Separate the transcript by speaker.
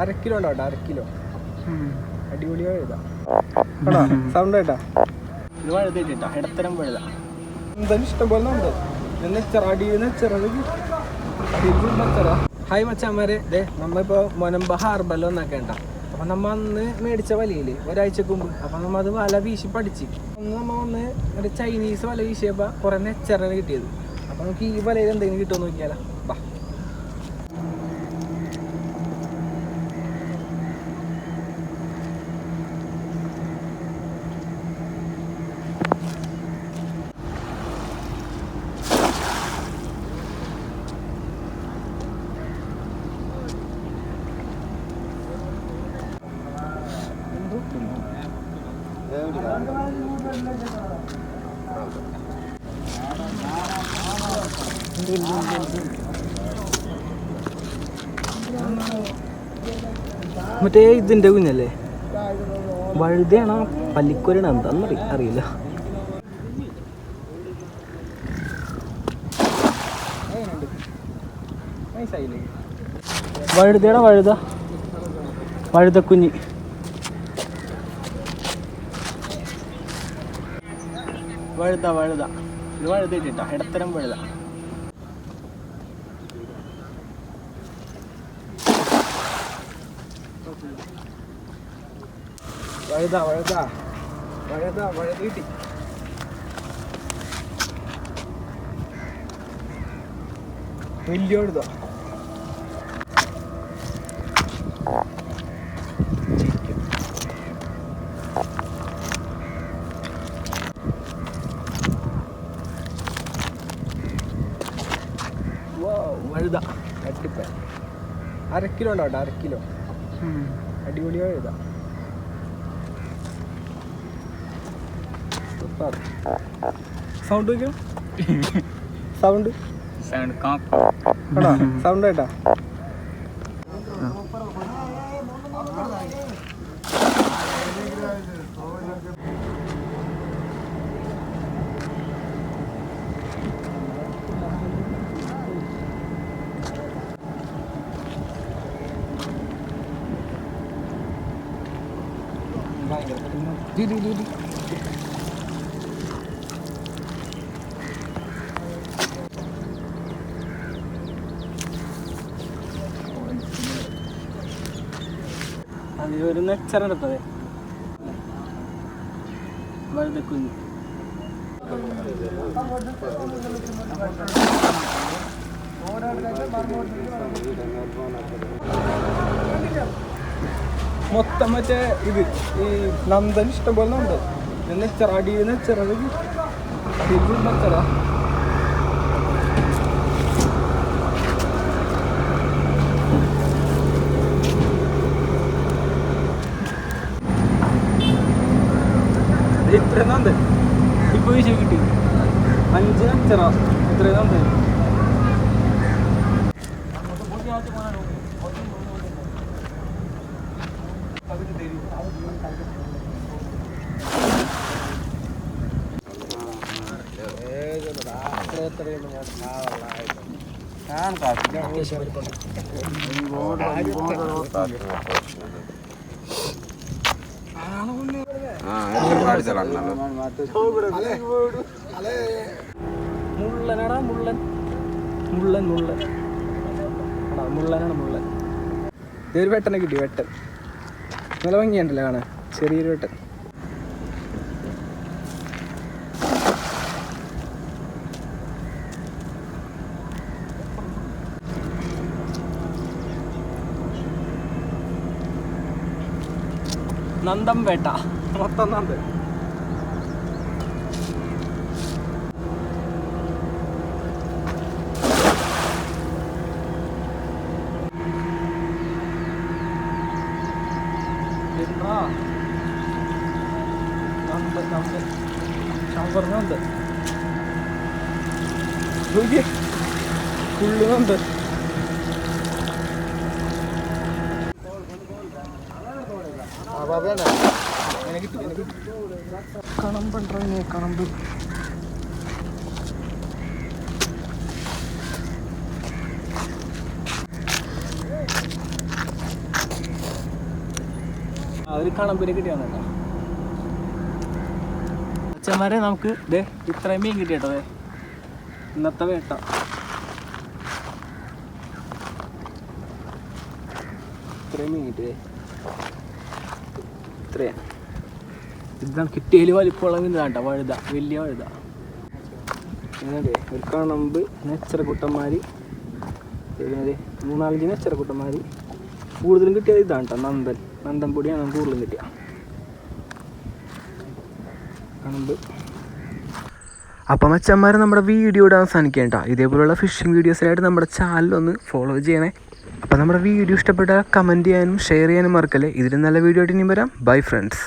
Speaker 1: അര കിലോ ഉണ്ടോ അര കിലോ. അടിപൊളി എഴുതാം സൗണ്ട് കേട്ടാ? ഇത് വഴുതേട്ടാ ഇടത്തരം വഴുത. എന്തായാലും ഇഷ്ടം പോലെ ഉണ്ട്. എന്നെ നെച്ചറ നെച്ചറ ഹായ് മച്ചാമാരെ ദേ നമ്മളിപ്പോ മൊനമ്പ ഹാർബറിൽ വന്നൊക്കെ ഉണ്ടാ അപ്പൊ നമ്മ അന്ന് മേടിച്ച വലയിൽ ഒരാഴ്ചക്ക് മുമ്പ്. അപ്പൊ നമ്മ അത് വല വീശി പഠിച്ച്. അന്ന് നമ്മ വന്ന് ഒരു ചൈനീസ് വല വീശിയപ്പോ കുറെ നെച്ചറാണ് കിട്ടിയത്. അപ്പൊ നമുക്ക് ഈ വലയിൽ എന്തെങ്കിലും കിട്ടുമോ നോക്കിയാലോ. മറ്റേ ഇതിന്റെ കുഞ്ഞല്ലേ? വഴുതയാണോ? പല്ലിക്കൊരണ? എന്താന്ന് അറിയില്ല. വഴുതയുടെ വഴുത? വഴുതക്കുഞ്ഞി. വഴുത വഴുത. ഇത് വഴുത ഇടത്തരം വഴുത. വഴുത വഴുത. വഴുത വഴുത. കിട്ടി വലിയ വഴുത. വഴുത. അടിപ്പ അര കിലോ ഉണ്ടോ അര കിലോ. അടിപൊളിയോ വഴുത. സൗണ്ട് വയ്ക്കും സൗണ്ട്
Speaker 2: സൗണ്ട്
Speaker 1: സൗണ്ട് കേട്ടാ ഡി ഡി ഒരു ഡി അത് ഒരു നെച്ചറെടുത്തത് വഴുതക്കുഞ്ഞ് മൊത്തം മറ്റേ ഇത് ഈ നന്ദൻ ഇഷ്ടം പോലെ ഉണ്ട്. നെച്ചറ അടി നെച്ചറ അടിയിൽ നെച്ചറ. ഇത്രയും നന്ദൻ? ഇപ്പൊ വിഷയം കിട്ടി. അഞ്ച് നെച്ചറ. ഇത്രയും നന്ദൻ? മുള്ളനാടാ മുള്ളൻ. മുള്ളൻ മുള്ളൻ. മുള്ളനാണ് മുള്ളൻ. ഇതൊരു വെട്ടനെ കിട്ടി വെട്ടൻ. നല്ല ഭംഗിയുണ്ടല്ലോ കാണാൻ? ചെറിയൊരു വെട്ടൻ. നന്ദം വേട്ട മൊത്തം നന്ദൻ എന്താ നന്ദൻ അച്ഛന്മാരെ നമുക്ക് ദേ ഇത്രയും മീൻ കിട്ടിയട്ടോ ദേ. ഇന്നത്തെ വേട്ട. ഇത്രയും മീൻ കിട്ടിയേ ദേ. ഇത്രയാ. ഇതാണ് കിട്ടിയതിൽ വലിപ്പമുള്ള വഴുത വലിയ വഴുത. ഇങ്ങനെ ഒരു കണമ്പ് നെച്ചറക്കുട്ടന്മാർ മൂന്നാലഞ്ച് നെച്ചറക്കുട്ടന്മാർ കൂടുതലും കിട്ടിയത് ഇതാണ് കേട്ടോ നന്ദൻ. നന്ദൻ പൊടിയാണ് കൂടുതലും കിട്ടിയ. കണമ്പ്.
Speaker 2: അപ്പം മച്ചന്മാരെ നമ്മുടെ വീഡിയോ ഇടാൻ അവസാനിക്കേണ്ട ഇതേപോലുള്ള ഫിഷിംഗ് വീഡിയോസിനായിട്ട് നമ്മുടെ ചാനൽ ഒന്ന് ഫോളോ ചെയ്യണേ. അപ്പം നമ്മുടെ വീഡിയോ ഇഷ്ടപ്പെട്ടാൽ കമന്റ് ചെയ്യാനും ഷെയർ ചെയ്യാനും മറക്കല്ലേ? ഇതിലും നല്ല വീഡിയോ ആയിട്ട് ഇനിയും വരാം. Bye friends